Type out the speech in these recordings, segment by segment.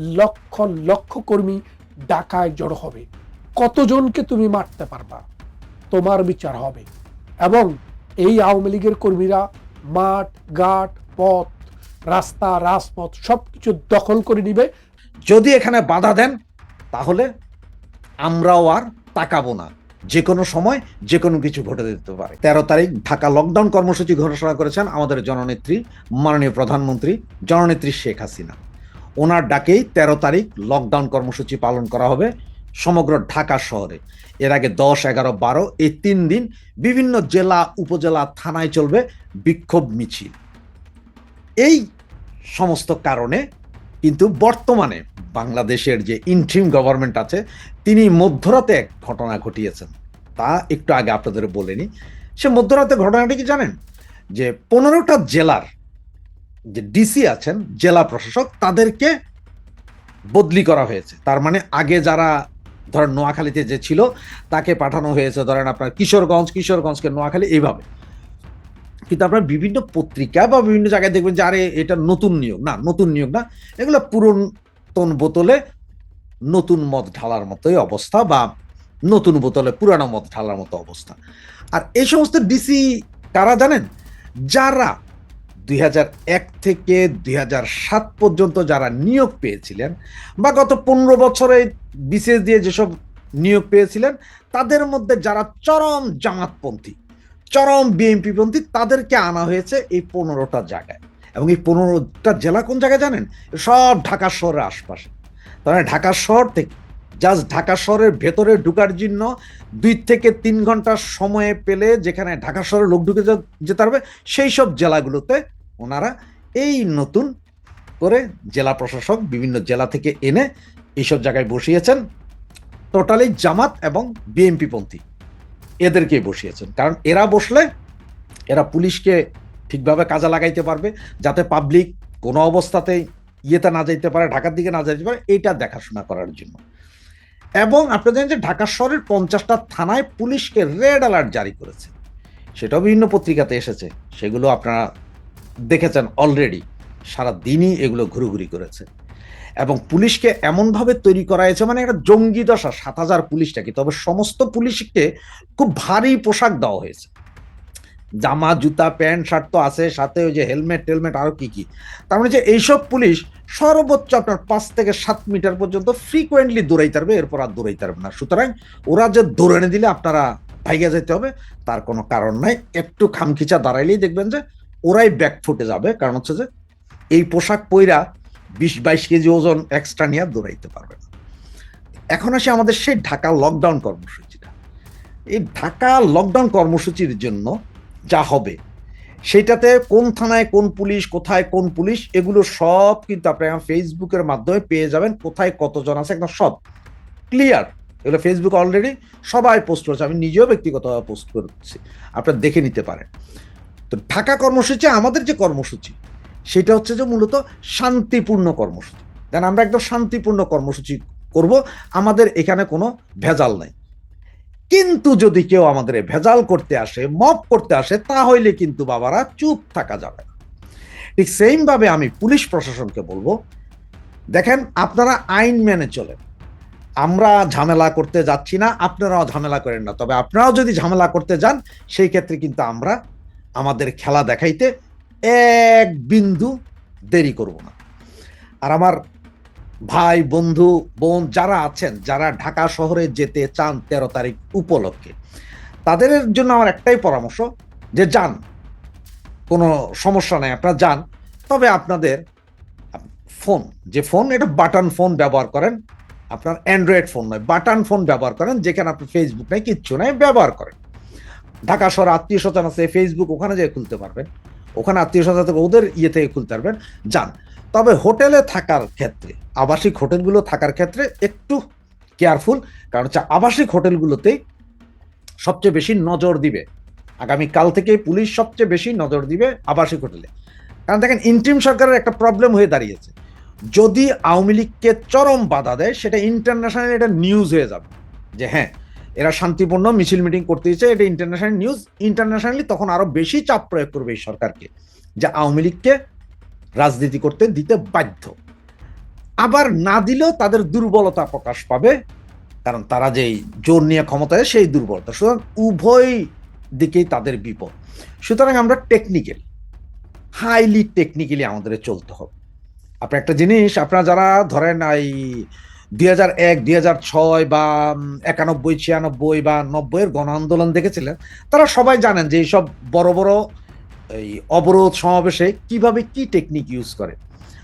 লক্ষ লক্ষ কর্মী ডাকায় জড়ো হবে। কতজনকে তুমি মারতে পারবা? তোমার বিচার হবে। এবং এই আওয়ামী লীগের কর্মীরা মাঠ, ঘাট, পথ, রাস্তা, রাজপথ সবকিছু দখল করে নিবে। যদি এখানে বাধা দেন, তাহলে আমরাও আর তাকাবো না। যে কোনো সময় যে কোনো কিছু ঘটে দিতে পারে। তেরো তারিখ ঢাকা লকডাউন কর্মসূচি ঘোষণা করেছেন আমাদের জননেত্রী, মাননীয় প্রধানমন্ত্রী, জননেত্রী শেখ হাসিনা। ওনার ডাকেই তেরো তারিখ লকডাউন কর্মসূচি পালন করা হবে সমগ্র ঢাকা শহরে। এর আগে দশ, এগারো, বারো, এই তিন দিন বিভিন্ন জেলা, উপজেলা, থানায় চলবে বিক্ষোভ মিছিল। এই সমস্ত কারণে কিন্তু বর্তমানে বাংলাদেশের যে ইন্ট্রিম গভর্নমেন্ট আছে, তিনি মধ্যরাতে এক ঘটনা ঘটিয়েছেন। তা একটু আগে আপনাদের বলেনি সে মধ্যরাতে ঘটনাটি কি জানেন? যে পনেরোটা জেলার যে ডিসি আছেন, জেলা প্রশাসক, তাদেরকে বদলি করা হয়েছে। তার মানে আগে যারা ধরেন নোয়াখালীতে যে ছিল, তাকে পাঠানো হয়েছে ধরেন আপনার কিশোরগঞ্জ, কিশোরগঞ্জকে নোয়াখালী এইভাবে। কিন্তু আপনার বিভিন্ন পত্রিকা বা বিভিন্ন জায়গায় দেখবেন যে, আরে, এটা নতুন নিয়োগ। না, নতুন নিয়োগ না, এগুলো পুরাতন বোতলে নতুন মদ ঢালার মতোই অবস্থা বা নতুন বোতলে পুরানো মদ ঢালার মতো অবস্থা। আর এই সমস্ত ডিসি কারা জানেন? যারা দুই হাজার এক থেকে দুই সাত পর্যন্ত যারা নিয়োগ পেয়েছিলেন বা গত পনেরো বছরে বিশেষ দিয়ে যেসব নিয়োগ পেয়েছিলেন, তাদের মধ্যে যারা চরম জামাতপন্থী, চরম বিএনপি পন্থী তাদেরকে আনা হয়েছে এই পনেরোটা জায়গায়। এবং এই পনেরোটা জেলা কোন জায়গায় জানেন? সব ঢাকা শহরের আশপাশে। তার মানে ঢাকা শহর থেকে, জাস্ট ঢাকা শহরের ভেতরে ঢুকার জন্য দুই থেকে তিন ঘণ্টা সময় পেলে যেখানে ঢাকা শহরে লোক ঢুকে যেতে পারবে সেই সব জেলাগুলোতে ওনারা এই নতুন করে জেলা প্রশাসক, বিভিন্ন জেলা থেকে এনে এইসব জায়গায় বসিয়েছেন। টোটালি জামাত এবং বিএনপি পন্থী এদেরকে বসিয়েছেন। কারণ এরা বসলে এরা পুলিশকে ঠিকভাবে কাজে লাগাইতে পারবে, যাতে পাবলিক কোনো অবস্থাতেই ইয়েতে না যাইতে পারে, ঢাকার দিকে না যাইতে পারে, এইটা দেখাশোনা করার জন্য। এবং আপনি জানেন যে ঢাকা শহরের পঞ্চাশটা থানায় পুলিশকে রেড অ্যালার্ট জারি করেছে। সেটাও বিভিন্ন পত্রিকাতে এসেছে। সেগুলো আপনারা দেখেছেন অলরেডি সারা দিনই এগুলো ঘুরুঘুরি করেছে। এবং পুলিশকে এমনভাবে তৈরি করা হয়েছে মানে একটা জঙ্গি দশা, সাত হাজার পুলিশটাকে তবে সমস্ত পুলিশকে খুব ভারী পোশাক দেওয়া হয়েছে। জামা, জুতা, প্যান্ট, শার্ট তো আছে, সাথে ওই যে হেলমেট, টেলমেট আরও কি কি। তার মানে যে এইসব পুলিশ সর্বোচ্চ আপনার পাঁচ থেকে সাত মিটার পর্যন্ত ফ্রিকোয়েন্টলি দৌড়াইতে পারবে, এরপর আর দৌড়াইতে পারবে না। সুতরাং ওরা যে দৌড়ানে দিলে আপনারা ভাইগা যেতে হবে, তার কোনো কারণ নাই। একটু খামখিচা দাঁড়াইলেই দেখবেন যে ওরাই ব্যাক ফুটে যাবে। কারণ হচ্ছে যে এই পোশাক পইরা বিশ বাইশ কেজি ওজন এক্সট্রা নিয়ে দৌড়াইতে পারবে না। এখন আসে আমাদের সেই ঢাকা লকডাউন কর্মসূচিটা। এই ঢাকা লকডাউন কর্মসূচির জন্য যা হবে, সেইটাতে কোন থানায় কোন পুলিশ, কোথায় কোন পুলিশ, এগুলো সব কিন্তু আপনারা ফেসবুকের মাধ্যমে পেয়ে যাবেন। কোথায় কতজন আছে একদম সব ক্লিয়ার এগুলো ফেসবুক অলরেডি সবাই পোস্ট করেছে। আমি নিজেও ব্যক্তিগতভাবে পোস্ট করছি। আপনারা দেখে নিতে পারেন। তো ঢাকা কর্মসূচি আমাদের যে কর্মসূচি, সেটা হচ্ছে যে মূলত শান্তিপূর্ণ কর্মসূচি। দেন আমরা একদম শান্তিপূর্ণ কর্মসূচি করব, আমাদের এখানে কোনো ভেজাল নাই। কিন্তু যদি কেউ আমাদের ভেজাল করতে আসে, মপ করতে আসে, তাহলে কিন্তু বাবারা চুপ থাকা যাবে ঠিক সেম ভাবে আমি পুলিশ প্রশাসনকে বলব, দেখেন আপনারা আইন মেনে চলেন। আমরা ঝামেলা করতে যাচ্ছি না, আপনারাও ঝামেলা করেন না। তবে আপনারাও যদি ঝামেলা করতে যান, সেই ক্ষেত্রে কিন্তু আমরা আমাদের খেলা দেখাইতে এক বিন্দু দেরি করব না। আর আমার ভাই, বন্ধু, বোন যারা আছেন, যারা ঢাকা শহরে যেতে চান তেরো তারিখ উপলক্ষে, তাদের জন্য আমার একটাই পরামর্শ যে যান। কোনো সমস্যা নাই, আপনারা যান। তবে আপনাদের ফোন, যে ফোন, এটা বাটন ফোন ব্যবহার করেন। আপনার অ্যান্ড্রয়েড ফোন নয়, বাটন ফোন ব্যবহার করেন, যেখানে আপনি ফেসবুক নাই, কিচ্ছু নাই, ব্যবহার করেন। ঢাকা শহরে আত্মীয় স্বজন আছে ফেসবুক ওখানে যেয়ে খুলতে পারবেন। ওখানে আত্মীয় স্বজন থেকে ওদের ইয়ে থেকে খুলতে পারবেন। যান। তবে হোটেলে থাকার ক্ষেত্রে, আবাসিক হোটেলগুলো থাকার ক্ষেত্রে একটু কেয়ারফুল কারণ হচ্ছে আবাসিক হোটেলগুলোতেই সবচেয়ে বেশি নজর দিবে। আগামী কাল থেকে পুলিশ সবচেয়ে বেশি নজর দিবে আবাসিক হোটেলে। কারণ দেখেন, ইন্টিম সরকারের একটা প্রবলেম হয়ে দাঁড়িয়েছে। যদি আওয়ামী লীগকে চরম বাধা দেয়, সেটা ইন্টারন্যাশনাল এটা নিউজ হয়ে যাবে। যে হ্যাঁ এরা শান্তিপূর্ণ মিছিল মিটিং করতে দিচ্ছে এটা ইন্টারন্যাশনাল নিউজ ইন্টারন্যাশনালি তখন আরও বেশি চাপ প্রয়োগ করবে এই সরকারকে, যে আওয়ামী লীগকে রাজনীতি করতে দিতে বাধ্য। আবার না দিলেও তাদের দুর্বলতা প্রকাশ পাবে, কারণ তারা যেই জোর নিয়ে ক্ষমতায় সেই দুর্বলতা। সুতরাং উভয় দিকেই তাদের বিপদ। সুতরাং আমরা টেকনিক্যাল হাইলি টেকনিক্যালি আমাদের চলতে হবে। আপনার একটা জিনিস, আপনারা যারা ধরেন এই দুই হাজার এক, দুই হাজার ছয় বা একানব্বই, ছিয়ানব্বই বা নব্বইয়ের গণ আন্দোলন দেখেছিলেন, তারা সবাই জানেন যে এইসব বড় বড় এই অবরোধ সমাবেশে কীভাবে কি টেকনিক ইউজ করে।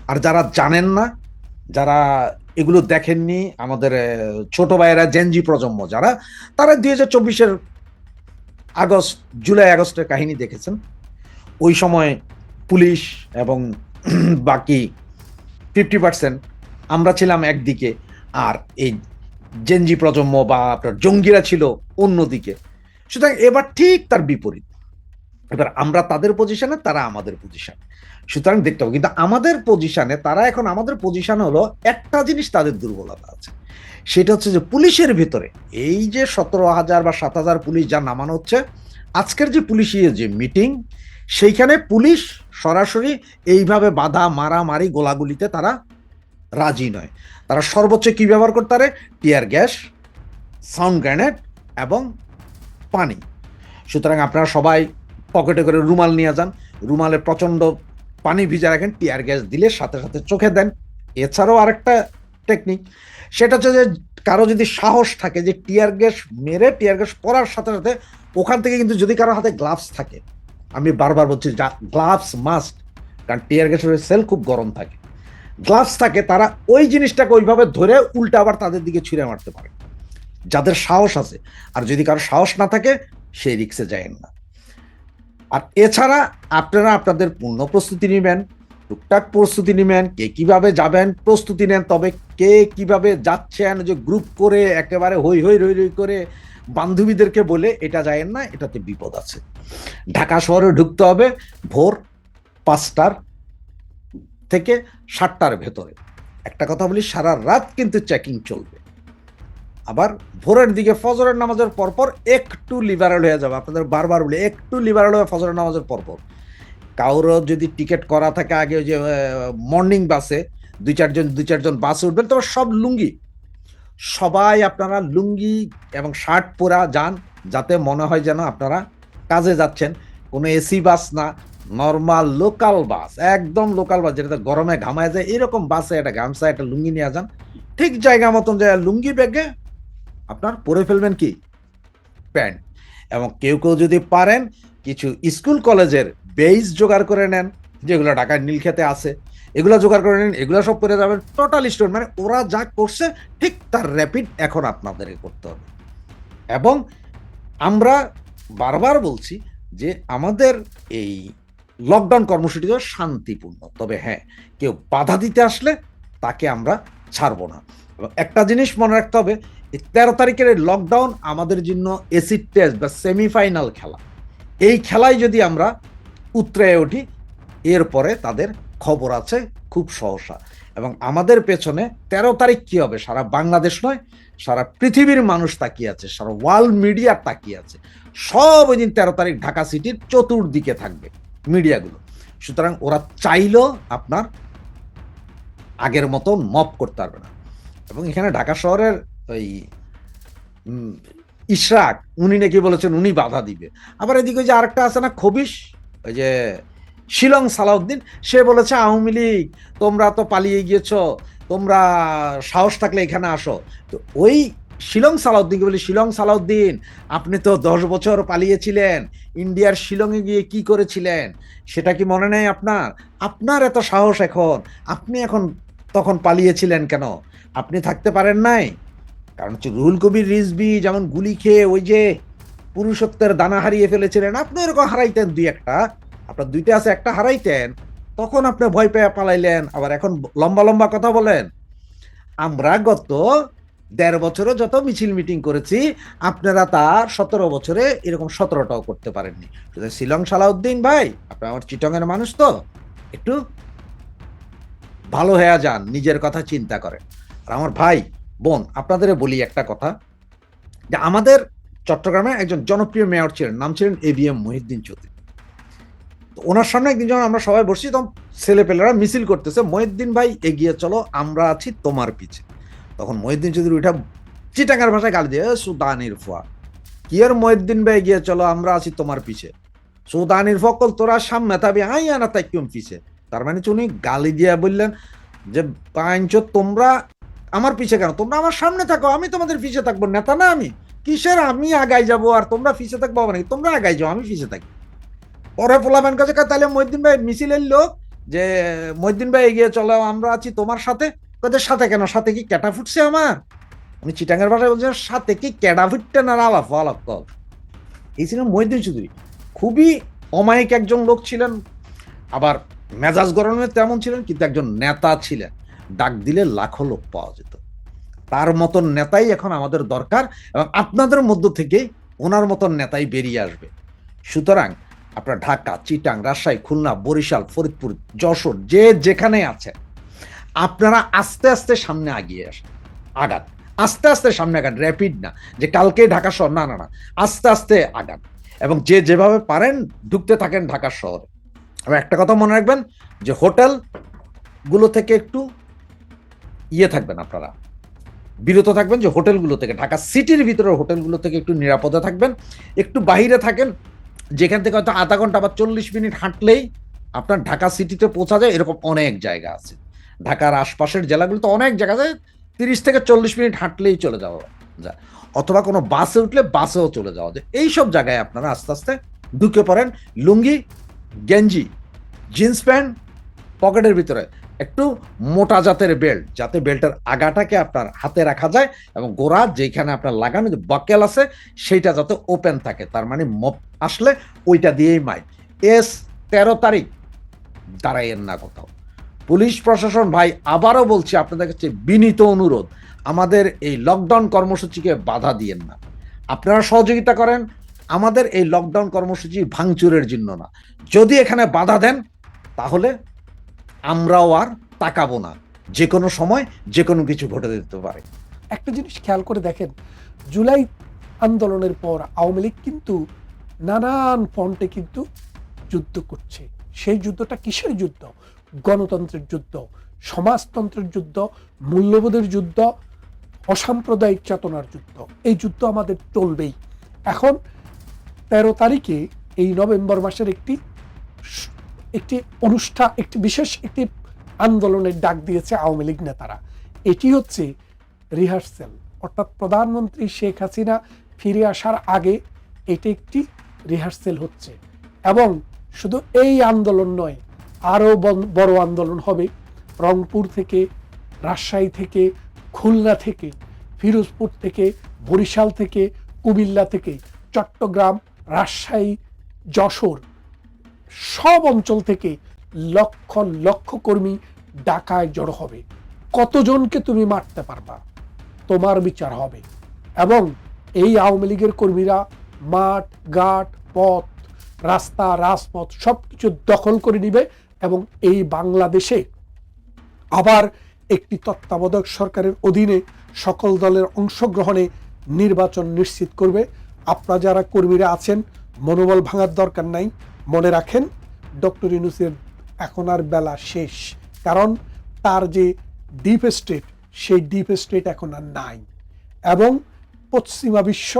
আর যারা জানেন না, যারা এগুলো দেখেননি, আমাদের ছোট ভাইয়েরা জেনজি প্রজন্ম যারা, তারা দুই হাজার চব্বিশের আগস্ট, জুলাই আগস্টের কাহিনী দেখেছেন। ওই সময় পুলিশ এবং বাকি ফিফটি পার্সেন্ট আমরা ছিলাম একদিকে। আর এই জেনজি প্রজন্ম বা আপনার জঙ্গিরা ছিল অন্যদিকে। সুতরাং এবার ঠিক তার বিপরীত। এবার আমরা তাদের পজিশনে তারা আমাদের পজিশনে সুতরাং দেখতে হবে, কিন্তু আমাদের পজিশনে তারা এখন আমাদের পজিশন হলো একটা জিনিস তাদের দুর্বলতা আছে। সেটা হচ্ছে যে পুলিশের ভিতরে, এই যে সতেরো হাজার বা সাত হাজার পুলিশ যা নামানো হচ্ছে, আজকের যে পুলিশি যে মিটিং সেইখানে পুলিশ সরাসরি এইভাবে বাধা, মারামারি, গোলাগুলিতে তারা রাজি নয়। তারা সর্বোচ্চ কি ব্যবহার করতে পারে? টিয়ার গ্যাস, সাউন্ড গ্রেনেড এবং পানি। সুতরাং আপনারা সবাই পকেটে করে রুমাল নিয়ে যান। রুমালে প্রচণ্ড পানি ভিজা রাখেন, টিয়ার গ্যাস দিলে সাথে সাথে চোখে দেন। এছাড়াও আরেকটা টেকনিক সেটা হচ্ছে যে কারও যদি সাহস থাকে যে টিয়ার গ্যাস মেরে টিয়ার গ্যাস পরার সাথে সাথে ওখান থেকে কিন্তু যদি কারও হাতে গ্লাভস থাকে, আমি বারবার বলছি গ্লাভস মাস্ট কারণ টিয়ার গ্যাসের সেল খুব গরম থাকে। গ্লাভস থাকে, তারা ওই জিনিসটাকে ওইভাবে ধরে উল্টা আবার তাদের দিকে ছুঁড়ে মারতে পারে। যাদের সাহস আছে। আর যদি কারও সাহস না থাকে, সেই রিক্সে যায়েন না। আর এছাড়া আপনারা আপনাদের পূর্ণ প্রস্তুতি নেবেন, টুকটাক প্রস্তুতি নেবেন, কে কীভাবে যাবেন প্রস্তুতি নেন, তবে কে কীভাবে যাচ্ছেন, যে গ্রুপ করে, একেবারে হই হই রই রই করে বান্ধবীদেরকে বলে এটা যায়েন না, এটাতে বিপদ আছে। ঢাকা শহরে ঢুকতে হবে, ভোর পাঁচটার থেকে সাতটার ভেতরে। একটা কথা বলি, সারা রাত কিন্তু চেকিং চলবে। আবার ভোরের দিকে ফজরের নামাজের পরপর একটু লিবারেল হয়ে যাবে। আপনাদের বারবার বলি, একটু লিবারেল হয়ে ফজরের নামাজের পরপর। কারোর যদি টিকিট করা থাকে, আগে যে মর্নিং বাসে দুই চারজন দুই চারজন বাসে উঠবেন তবে সব লুঙ্গি। সবাই আপনারা লুঙ্গি এবং শার্ট পরা যান, যাতে মনে হয় যেন আপনারা কাজে যাচ্ছেন। কোনো এসি বাস না নর্মাল লোকাল বাস একদম লোকাল বাস যেটাতে গরমে ঘামায় যায়, এরকম বাসে একটা গামছা, একটা লুঙ্গি নিয়ে যান। ঠিক জায়গা মতন যায় লুঙ্গি ব্যাগে আপনার পরে ফেলবেন কি? প্যান্ট এবং কেউ কেউ যদি পারেন, কিছু স্কুল কলেজের বেইস জোগাড় করে নেন, যেগুলো ঢাকার নীলক্ষেতে আছে। এগুলো জোগাড় করে নেন, এগুলো সব পরে যাবেন। টোটাল স্টোর মানে ওরা যা করছে, ঠিক তার র্যাপিড এখন আপনাদের করতে হবে। এবং আমরা বারবার বলছি যে আমাদের এই লকডাউন কর্মসূচি শান্তিপূর্ণ। তবে হ্যাঁ কেউ বাধা দিতে আসলে তাকে আমরা ছাড়বো না। এবং একটা জিনিস মনে রাখতে হবে তেরো তারিখের লকডাউন আমাদের জন্য এসিড টেস্ট বা সেমিফাইনাল খেলা। এই খেলায় যদি আমরা উতরে উঠি, এরপরে তাদের খবর আছে খুব সহসা। এবং আমাদের পেছনে তেরো তারিখ কি হবে? সারা বাংলাদেশ নয়, সারা পৃথিবীর মানুষ তাকিয়ে আছে, সারা ওয়ার্ল্ড মিডিয়া তাকিয়ে আছে। সব ওই দিন তেরো তারিখ ঢাকা সিটির চতুর্দিকে থাকবে। মিডিয়াগুলো সুতরাং ওরা চাইলেও আপনার আগের মতো মপ করতে পারবে না। এবং এখানে ঢাকা শহরের ওই ইশরাক, উনি নাকি বলেছেন উনি বাধা দিবে। আবার এদিকে যে আরেকটা আছে না খবিস ওই যে শিলং সালাউদ্দিন, সে বলেছে, আওয়ামী লীগ, তোমরা তো পালিয়ে গিয়েছ, তোমরা সাহস থাকলে এখানে আসো। তো ওই শিলং সালাউদ্দিনকে বলি, শিলং সালাউদ্দিন, আপনি তো দশ বছর পালিয়েছিলেন, ইন্ডিয়ার শিলংয়ে গিয়ে কি করেছিলেন? সেটা কি মনে নেই আপনার? আপনার এত সাহস এখন, আপনি এখন তখন পালিয়েছিলেন কেন? আপনি থাকতে পারেন নাই? কারণ হচ্ছে রুহুল কবির রিজবি যেমন গুলি খেয়ে ওই যে পুরুষত্বের দানা হারিয়ে ফেলেছিলেন, আপনি এরকম হারাইতেন দুই একটা। আপনার দুইটা আছে, একটা হারাইতেন, তখন আপনি ভয় পেয়ে পালাইলেন। আবার এখন লম্বা লম্বা কথা বলেন। আমরা গত দেড় বছরে যত মিছিল মিটিং করেছি, আপনারা তার সতেরো বছরে এরকম সতেরোটাও করতে পারেননি। শিলং সালাউদ্দিন ভাই আপনার আমার চিটংয়ের মানুষ তো, একটু ভালো হয়ে যান, নিজের কথা চিন্তা করেন। আর আমার ভাই, বোন আপনাদের বলি একটা কথা, যে আমাদের চট্টগ্রামে একজন জনপ্রিয় মেয়র ছিলেন, নাম ছিলেন A B M Mohiuddin Chowdhury. তো ওনার সামনে একদিন যখন আমরা সবাই বসছি, তখন ছেলেপেলেরা মিছিল করতেছে, মহিউদ্দিন ভাই, এগিয়ে চলো, আমরা আছি তোমার পিছে। তখন মহিউদ্দিন চৌধুরী উঠা চিটাঙ্গার ভাষায় গালি দিয়ে "এ, সুদানির ফুয়া। কি আর মহিউদ্দিন ভাই এগিয়ে চলো আমরা আছি তোমার পিছে। সুদানির ফকল তোরা সামনে তাবি আই আনা তাই কেমন পিছে? তার মানে উনি গালি দিয়া বললেন যে পাঞ্চ তোমরা আমার পিছে কেন? তোমরা আমার সামনে থাকো আমি তোমাদের পিছে থাকব। নেতা না আমি। কিসের আমি আগাই যাব? আর তোমরা পিছে থাকব নাকি তোমরা আগাই যাও আমি পিছে থাকি। পরে পোলাবেন কাছে তাহলে মহিদ্দিন ভাই মিছিলের লোক যে মহিদ্দিন ভাই এগিয়ে চলো আমরা আছি তোমার সাথে। তোদের সাথে কেন? সাথে কি ক্যাটা ফুটছে আমার? উনি চিটাঙ্গের ভাষায় বলছেন, সাথে কি ক্যাডা ফুটতে না আলাপ আলাপ কল এই ছিলেন মহিদ্দিন চৌধুরী। খুবই অমায়িক একজন লোক ছিলেন, আবার মেজাজ গরমে তেমন ছিলেন, কিন্তু একজন নেতা ছিলেন। ডাক দিলে লাখো লোক পাওয়া যেত। তার মতন নেতাই এখন আমাদের দরকার এবং আপনাদের মধ্য থেকে ওনার মতন নেতাই বেরিয়ে আসবে। সুতরাং আপনার ঢাকা, চিটাং, রাজশাহী, খুলনা, বরিশাল, ফরিদপুর, যশোর, যে যেখানে আছে আপনারা আস্তে আস্তে সামনে আগিয়ে আসেন। আগান। আস্তে আস্তে সামনে আগান র্যাপিড না। যে কালকে ঢাকা শহর, না না না। আস্তে আস্তে আগান। এবং যে যেভাবে পারেন, ঢুকতে থাকেন ঢাকা শহরে। এবং একটা কথা মনে রাখবেন, যে হোটেলগুলো থেকে একটু ইয়ে থাকবেন আপনারা। বিরত থাকবেন যে হোটেলগুলো থেকে। ঢাকা সিটির ভিতরে হোটেলগুলো থেকে একটু নিরাপদে থাকবেন। একটু বাইরে থাকেন, যেখান থেকে হয়তো আধা ঘণ্টা বা চল্লিশ মিনিট হাঁটলেই আপনার ঢাকা সিটিতে পৌঁছা যায়, এরকম অনেক জায়গা আছে। ঢাকার আশপাশের জেলাগুলোতে অনেক জায়গা আছে তিরিশ থেকে চল্লিশ মিনিট হাঁটলেই চলে যাওয়া যায়। অথবা কোনো বাসে উঠলে বাসেও চলে যাওয়া যায়। এইসব জায়গায় আপনারা আস্তে আস্তে ঢুকে পড়েন। লুঙ্গি, গেঞ্জি, জিন্স প্যান্ট পকেটের ভিতরে। একটু মোটা জাতের বেল্ট, যাতে বেল্টের আগাটাকে আপনার হাতে রাখা যায় এবং গোড়া যেখানে আপনার লাগানো যে বাকেল আছে, সেইটা যাতে ওপেন থাকে। তার মানে মপ আসলে ওইটা দিয়েই মাই এস তেরো তারিখ, দাঁড়াইয়েন না কোথাও। পুলিশ প্রশাসন, ভাই, আবারও বলছি আপনাদের কাছে বিনীত অনুরোধ। আমাদের এই লকডাউন কর্মসূচিকে বাধা দিয়েন না। আপনারা সহযোগিতা করেন, আমাদের এই লকডাউন কর্মসূচি ভাঙচুরের জন্য না। যদি এখানে বাধা দেন, তাহলে আমরাও আর তাকাবো না। যে কোনো সময় যে কোনো কিছু ঘটে দিতে পারে। একটা জিনিস খেয়াল করে দেখেন, জুলাই আন্দোলনের পর আওয়ামী লীগ কিন্তু নানান ফন্টে কিন্তু যুদ্ধ করছে। সেই যুদ্ধটা কিসের যুদ্ধ? গণতন্ত্রের যুদ্ধ, সমাজতন্ত্রের যুদ্ধ, মূল্যবোধের যুদ্ধ, অসাম্প্রদায়িক চেতনার যুদ্ধ, এই যুদ্ধ আমাদের চলবেই। এখন তেরো তারিখে এই নভেম্বর মাসের একটি একটি অনুষ্ঠান একটি বিশেষ একটি আন্দোলনের ডাক দিয়েছে আওয়ামী লীগ নেতারা। এটি হচ্ছে রিহার্সেল, অর্থাৎ প্রধানমন্ত্রী শেখ হাসিনা ফিরে আসার আগে এটি একটি রিহার্সেল হচ্ছে। এবং শুধু এই আন্দোলন নয় আরও বড় আন্দোলন হবে। রংপুর থেকে, রাজশাহী থেকে, খুলনা থেকে, ফিরোজপুর থেকে, বরিশাল থেকে, কুমিল্লা থেকে, চট্টগ্রাম, রাজশাহী, যশোর সব অঞ্চল থেকে লক্ষ লক্ষ কর্মী ডাকায় জড়ো হবে। কতজনকে তুমি মারতে পারবা? তোমার বিচার হবে। এবং এই আওয়ামী লীগের কর্মীরা মাঠ, ঘাট, পথ, রাস্তা, রাজপথ সব কিছু দখল করে নিবে। এবং এই বাংলাদেশে আবার একটি তত্ত্বাবধায়ক সরকারের অধীনে সকল দলের অংশগ্রহণে নির্বাচন নিশ্চিত করবে। আপনারা যারা কর্মীরা আছেন, মনোবল ভাঙার দরকার নাই। মনে রাখেন, ডক্টর ইউনুসের এখন আর বেলা শেষ। কারণ তার যে ডিপ স্টেট সেই ডিপ স্টেট এখন আর নাই। এবং পশ্চিমা বিশ্ব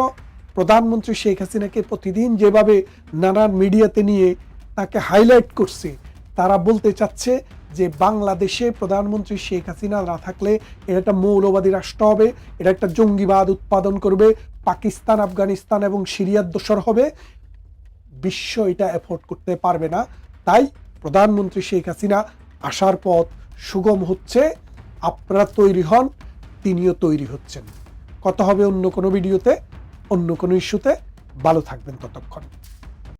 প্রধানমন্ত্রী শেখ হাসিনাকে প্রতিদিন যেভাবে নানান মিডিয়াতে নিয়ে তাকে হাইলাইট করছে তারা বলতে চাচ্ছে যে বাংলাদেশে প্রধানমন্ত্রী শেখ হাসিনা না থাকলে এটা একটা মৌলবাদী রাষ্ট্র হবে, এটা একটা জঙ্গিবাদ উৎপাদন করবে, পাকিস্তান, আফগানিস্তান এবং সিরিয়ার দোসর হবে। বিশ্ব এটা এফোর্ড করতে পারবে না। তাই প্রধানমন্ত্রী শেখ হাসিনা আসার পথ সুগম হচ্ছে, আপনারা তৈরি হন, তিনিও তৈরি হচ্ছেন। কথা হবে অন্য কোনো ভিডিওতে, অন্য কোনো ইস্যুতে। ভালো থাকবেন ততক্ষণ।